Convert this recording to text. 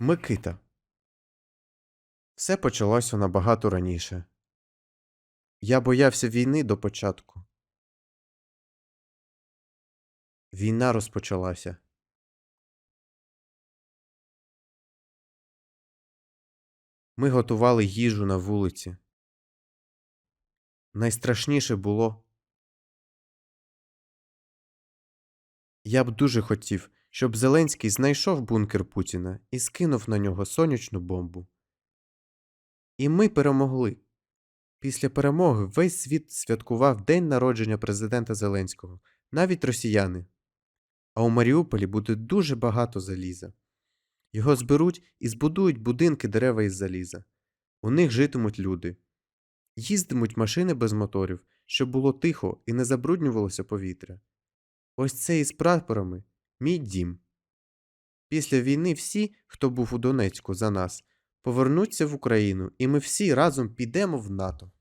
Микита. Все почалося набагато раніше. Я боявся війни до початку. Війна розпочалася. Ми готували їжу на вулиці. Найстрашніше було. Я б дуже хотів, щоб Зеленський знайшов бункер Путіна і скинув на нього сонячну бомбу. І ми перемогли. Після перемоги весь світ святкував день народження президента Зеленського, навіть росіяни. А у Маріуполі буде дуже багато заліза. Його зберуть і збудують будинки дерева із заліза. У них житимуть люди. Їздимуть машини без моторів, щоб було тихо і не забруднювалося повітря. Ось це із прапорами мій дім. Після війни всі, хто був у Донецьку за нас, повернуться в Україну, і ми всі разом підемо в НАТО.